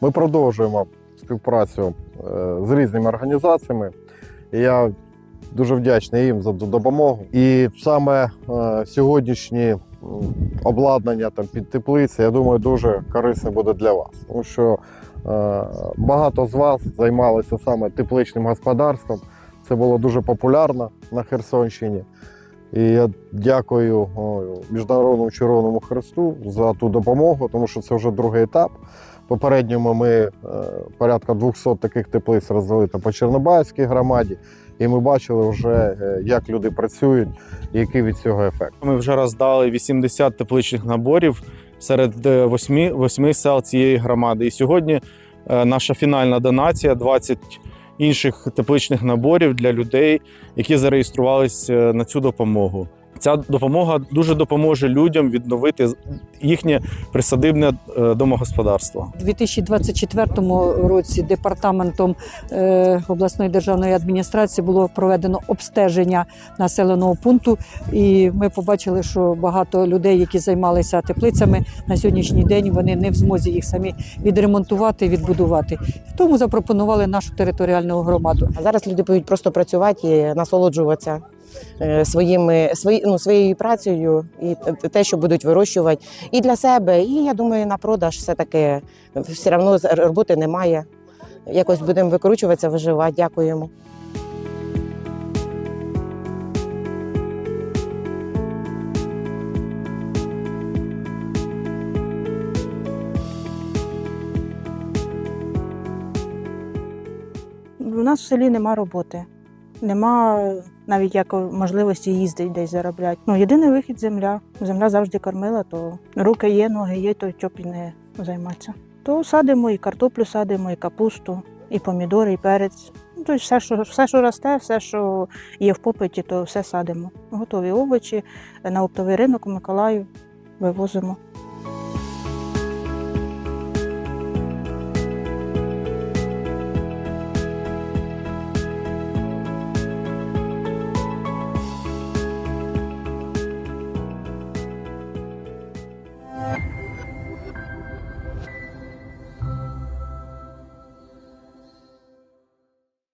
Ми продовжуємо співпрацю е, з різними організаціями. І я дуже вдячний їм за допомогу. І саме е, сьогоднішні обладнання там під теплиці, я думаю, дуже корисне буде для вас. Тому що е, багато з вас займалися саме тепличним господарством. Це було дуже популярно на Херсонщині. І я дякую Міжнародному Червоному Хресту за ту допомогу, тому що це вже другий етап. Попередньому ми е, порядка 200 таких теплиць роздали там по Чорнобаївській громаді, і ми бачили вже, е, як люди працюють, і який від цього ефект. Ми вже роздали 80 тепличних наборів серед е, восьми, восьми сел цієї громади. І сьогодні е, наша фінальна донація 20 інших тепличних наборів для людей, які зареєструвалися на цю допомогу. Ця допомога дуже допоможе людям відновити їхнє присадибне е, домогосподарство. У 2024 році департаментом е, обласної державної адміністрації було проведено обстеження населеного пункту, і ми побачили, що багато людей, які займалися теплицями, на сьогоднішній день вони не в змозі їх самі відремонтувати, відбудувати. Тому запропонували нашу територіальну громаду. А зараз люди будуть просто працювати і насолоджуватися своїми свої, ну, своєю працею і те- що будуть вирощувати і для себе, і я думаю, на продаж все таки все одно роботи немає. Якось будемо викручуватися, виживати. Дякуємо. У нас в селі нема роботи. Нема навіть як можливості їздити десь заробляти. Ну, єдиний вихід земля. Земля завжди кормила, то руки є, ноги є, то чоб і не займатися. То садимо і картоплю садимо, і капусту, і помідори, і перець. Ну, тобто все, що, все, що росте, все, що є в попиті, то все садимо. Готові овочі на оптовий ринок у Миколаїв вивозимо.